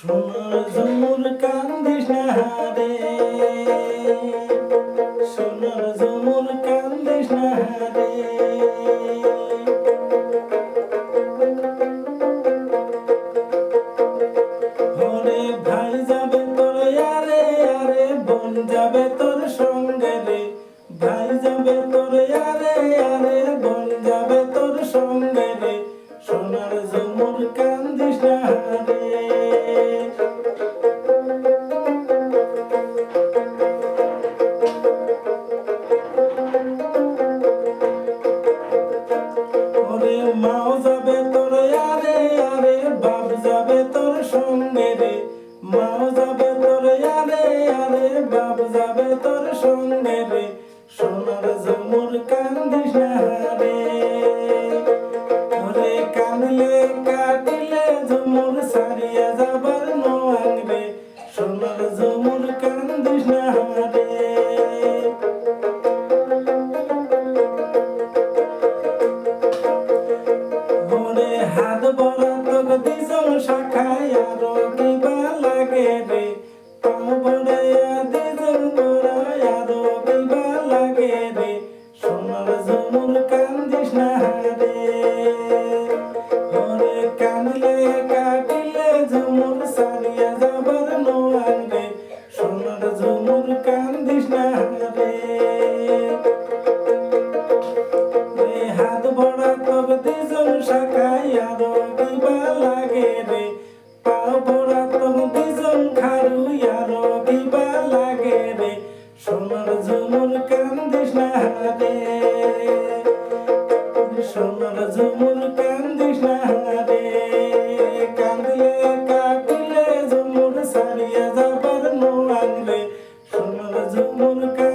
সোনার জমুর কান্দিস না রে সোনার ঝুমুর যাবে তোর আরে আরে বাপ যাবে তোর সঙ্গে রে। মাও যাবে তোর আরে আরে বাপ যাবে তোর সঙ্গে রে। সোনার জমুর কান্দিস রে। হাত তোক দিছম শাখায় আরও কিবা লাগে রে। পাও বড় দিছম বড় আরও কিবা লাগে রে। সোনার ঝুমুর কান্দিস না রে ওরে কানলে কাটিলে ঝুমুর সারিয়া যাবার নোয়ান রে। সোনার ঝুমুর কান্দিস না রে খারু আরও লাগে রে সোনার জমন কান্দিস না হারে সোনার কান্দিস না হারে কান্দিলে কাটিলে জমুর সারিয়া যাবার নোয়াং রে সোনার জমন কান্দিস